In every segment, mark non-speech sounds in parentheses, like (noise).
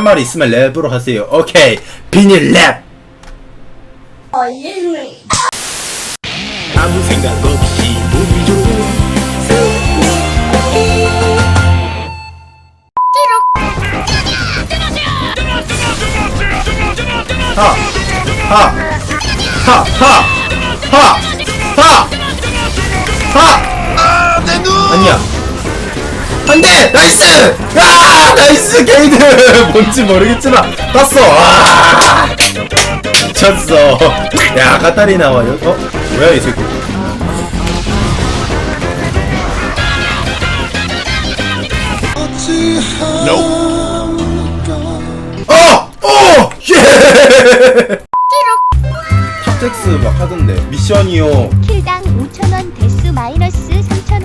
할 말이 있으면 랩으로 하세요. 오케이. 비닐 랩. 아무 생각 없이 보기 좋은 하! 하! 하! 하! 하! 하! 하! 안 돼! 나이스! 아! 나이스! 게이드! (laughs) 뭔지 모르겠지만, 땄어! 아! 미쳤어. 야, 까다리 나와요. 어? 뭐야, 이 새끼. 어! 어! 예! 탑잭스 막 하던데. 미션이요. 킬당 5,000원 데스 마이너스 3,000원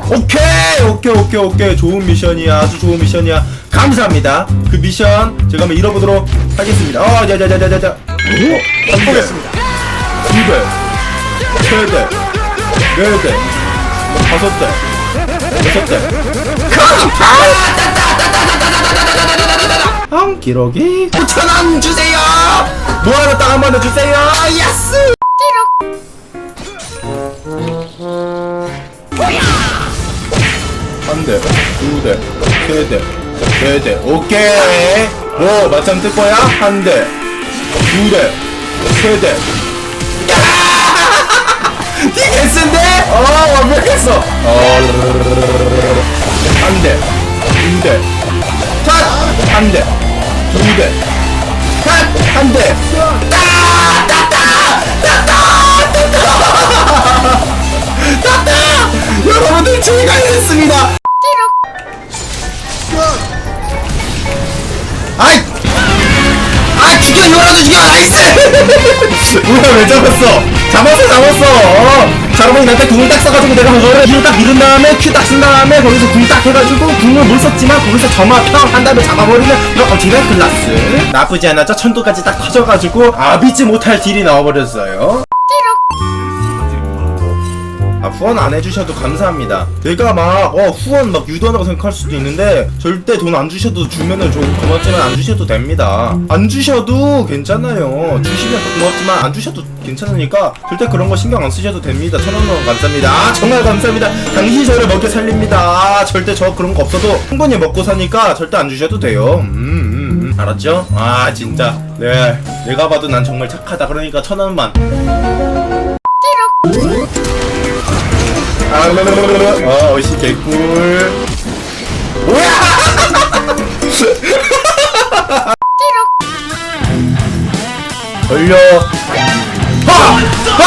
오케이 오케이 오케이 오케이 좋은 미션이야 아주 좋은 미션이야 감사합니다 그 미션 제가 한번 잃어보도록 하겠습니다 어 자자자자자자 어, 세대 네대 다섯 대 여섯 대 아, 기록이 9천원 주세요 뭐하러 딱한번 더 주세요 예스 한 대, 두 대, 세 대, 네 대. 오케이. 뭐 맞짱 뜰 거야? 한 대, 두 대, 세 대. (laughs) 이게 쓴데? 어 완벽했어. 어, 한 대, 두 대, 컷, 한 대, 두 대, 컷, 한 대. 따, 따따, 따따, 따따. 따따! 여러분들 이랬습니다. 이거라도 죽여 나이스! (laughs) 뭐야 왜 잡았어? 잡았어 잡았어 어 자르봉이 나한테 궁을 딱 써가지고 내가 그거를 뒤로 딱 밀은 다음에 큐 딱 쓴 다음에 거기서 궁 딱 해가지고 궁을 못 썼지만 거기서 점화 평한 다음에 잡아버리면 이런 어지간 클라스 나쁘지 않았죠? 천도까지 딱 터져가지고 아비지 못할 딜이 나와버렸어요 아 후원 안 해주셔도 감사합니다. 내가 막 어 후원 막 유도한다고 생각할 수도 있는데 절대 돈 안 주셔도 주면은 좀 고맙지만 안 주셔도 됩니다. 안 주셔도 괜찮아요. 주시면 더 고맙지만 안 주셔도 괜찮으니까 절대 그런 거 신경 안 쓰셔도 됩니다. 천원 원 감사합니다. 아 정말 감사합니다. 당신 저를 먹여 살립니다. 아 절대 저 그런 거 없어도 충분히 먹고 사니까 절대 안 주셔도 돼요. 음, 음, 음. 알았죠? 아 진짜 네 내가 봐도 난 정말 착하다. 그러니까 천 원만. 아, 어, 어시 개꿀. 뭐야? 걸려. 하! 하!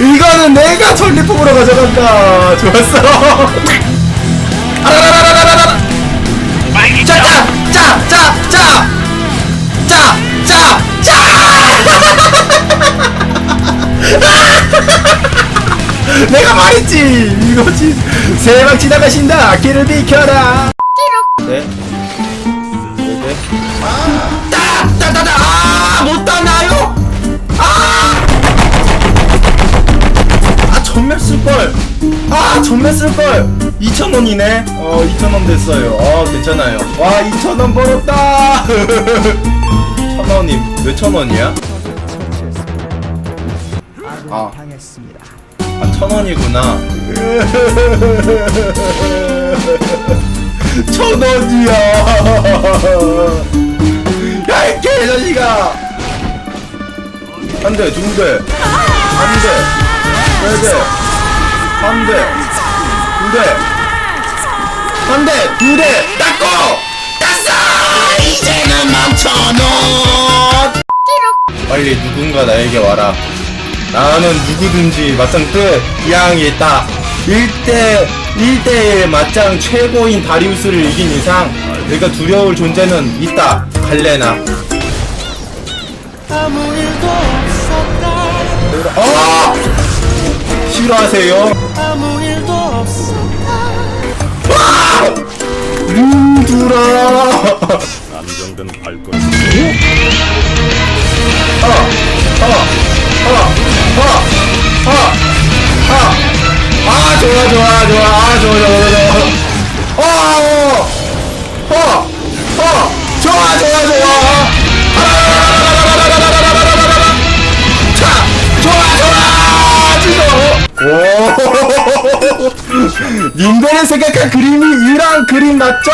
이거는 내가 전리품으로 가져간다. 좋았어. 짜, 짜, 짜, 짜, 짜, 짜, 짜, 짜. (laughs) 내가 말했지! 이거지. 세 방 지나가신다. 길을 비켜라. 네. 네네. 따따따따! 아못 따나요? 아아 전멸 쓸걸. 아 전멸 쓸걸. 2,000원이네. 어 2,000원 됐어요. 어 괜찮아요. 와 2,000원 벌었다. (laughs) 1,000원임 몇 천원이야 아 아, 천 원이구나. (laughs) 천 원이야. (laughs) 야, 이 개자식아. 한 대, 두 대, 한 대, 세 대, 한 대, 두 대, 한 대, 두 대, 닦고! 땄어! 이제는 멈춰 원 빨리 누군가 나에게 와라. 나는 누구든지 맞짱 끝 이양이 있다 1대 1대1 맞짱 최고인 다리우스를 이긴 이상 내가 두려울 존재는 있다 갈레나 어! 싫어하세요? 와! 루드라 안정된 발권 어! 어! 어, 아 좋아 좋아 좋아 좋아 좋아 좋아 좋아 좋아 좋아 어허허 좋아 좋아 좋아 님들이 생각한 그림이 이랑 그림 맞죠?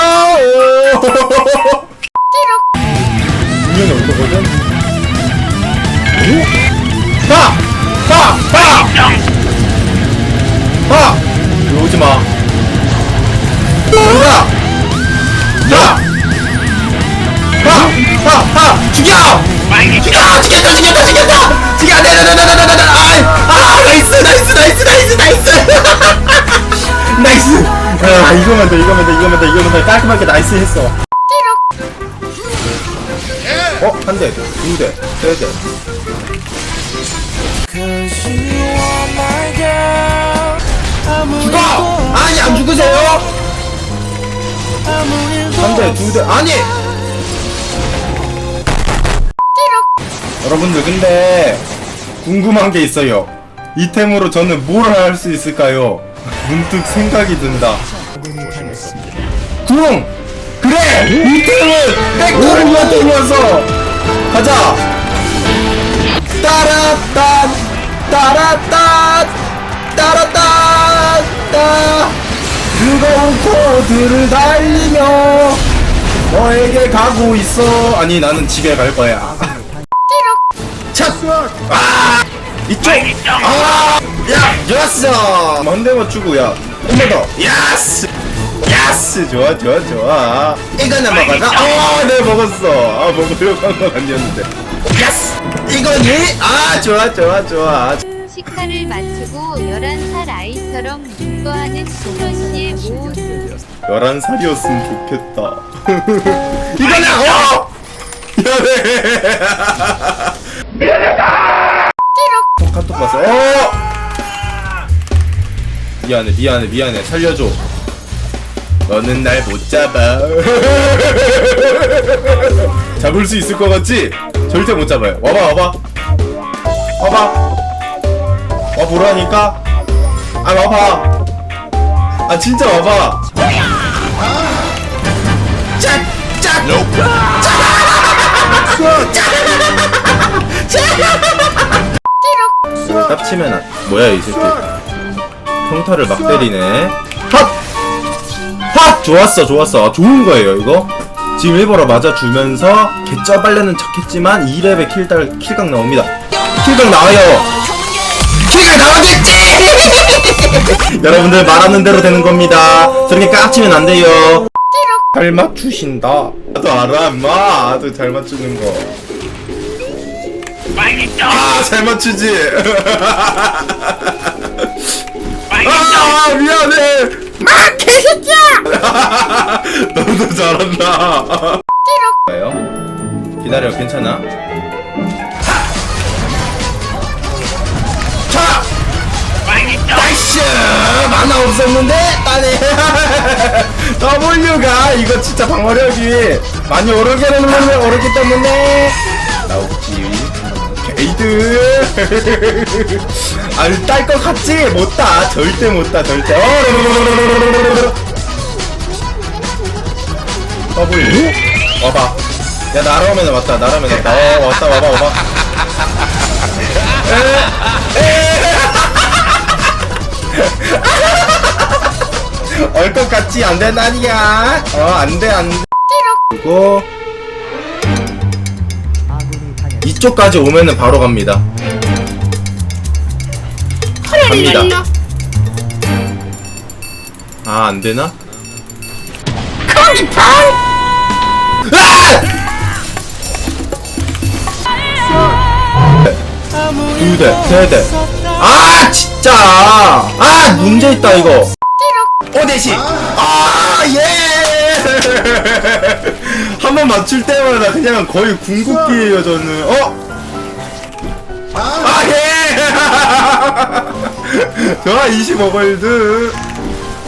분명히 올 거거든? 나이스! 나이스! (laughs) 나이스! 아, 이거만 돼, 이거만 돼, 이거만 돼, 이거만 돼. 깔끔하게 나이스 했어. 어? 한 대, 두 대, 세 대. 죽어! 아니, 안 죽으세요? 한 대, 두 대, 아니! 여러분들, 근데, 궁금한 게 있어요. 이템으로 저는 뭘 할 수 있을까요? (laughs) 문득 생각이 든다. 궁! 그래! 이템은 백구를 돌려서 가자! 따라딴! 따라딴! 따라딴! 따! 뜨거운 코드를 달리며 너에게 가고 있어 아니 나는 집에 갈 거야 (laughs) 차! 아! 이쪽! 아! 야! 좋았어! 먼데 맞추고 야! 한 번 더! 야스! 야스! 좋아 좋아 좋아 이거나 먹어서 어! 네 먹었어 아 먹으려고 한 건 아니었는데 야스! 이거니? 아 좋아 좋아 좋아 식사를 마치고 11살 아이처럼 기뻐하는 신호씨의 모습 11살이었으면 좋겠다 (laughs) 이거나! 어! (laughs) 미안해 어, 미안해 미안해 미안해 살려줘 너는 날 못 잡아 잡을 수 있을 것 같지? 절대 못 잡아요 와봐 와봐 와봐 와보라니까 아 와봐 아 진짜 와봐 짝! 짝! 짝! 깝치면 안 뭐야 이 새끼 평타를 막 때리네. 핫! 핫! 좋았어 좋았어. 아, 좋은 거예요 이거. 지금 일보러 맞아주면서 개쩌발레는 척했지만 2렙의 킬달, 킬각 나옵니다. 킬각 나와요. 킬각 나오겠지! (laughs) 여러분들 말하는 대로 되는 겁니다. 저렇게 깝치면 안 돼요. 잘 맞추신다. 나도 알아 인마. 나도 잘 맞추는 거. 아, 잘 맞추지. (laughs) 아, 미안해. 마, 개새끼야. (laughs) 너도 잘한다. 가요? 기다려, 괜찮아. 자, 나이스. 만화 없었는데 따네. (laughs) W가 이거 진짜 방어력이 많이 오르게는 오르기 때문에 나오지. 게이드 (laughs) 아니 딸것 같지? 못 따 절대 못 따 절대 어 W 와봐 야 날아오면 왔다 날아오면 왔다 어 왔다 와봐 와봐 얼것 같지 안 된다니야 어 안돼 안돼 그리고 이쪽까지 오면은 바로 갑니다. 갑니다. 아, 안 되나? 두 대, 세 대. 아, 진짜! 아, 문제 있다, 이거. 오대시! 아, 예! (laughs) 한 번 맞출 때마다 그냥 거의 궁극기예요, 저는. 어? 아, 예! (laughs) 좋아, 25골드.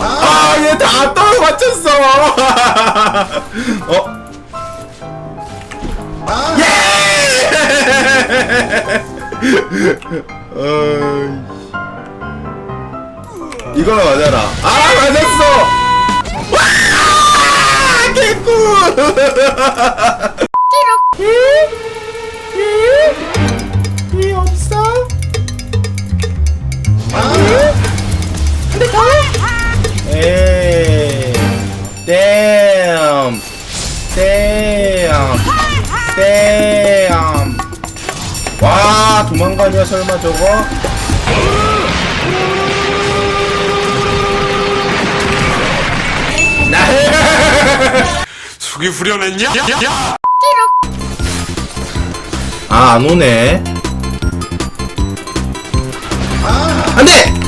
아, 얘다 따로 맞췄어! (laughs) 어? 예! (laughs) 이거나 맞아라. 아, 맞았어! 와! 개꿀! 댐. 와 도망가냐 설마 저거? 나 (laughs) 속이 후련했냐? 아, 안 오네. 안 돼!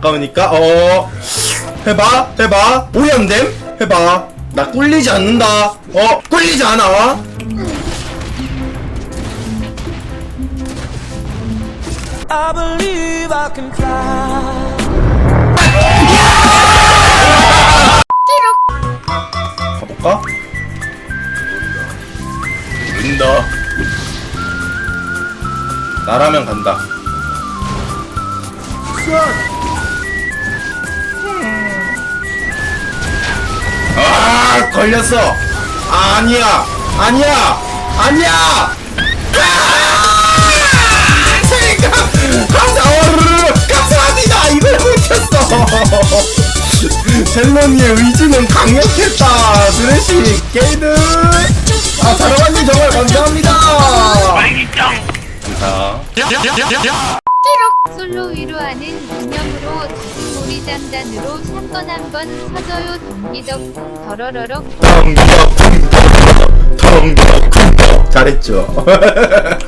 아까우니까, 어, 해봐, 해봐. 오염됨? 해봐. 나 꿀리지 않는다. 어, 꿀리지 않아. I believe I can fly. 가볼까? 는다. 나라면 간다. 아, 걸렸어. 아니야, 아니야, 아니야. 아! 감사합니다. 이걸 못쳤어. 젤로니의 의지는 강력했다. 드레시 게이드. 아, 사랑하님 정말 감사합니다. 감사. 솔로 위로하는 기념으로 다시고리 장단으로 샷건 한번 서져요. 동기덕 더러러럭. 덩덕 쿵덕 덩덕 쿵덕 잘했죠 (laughs)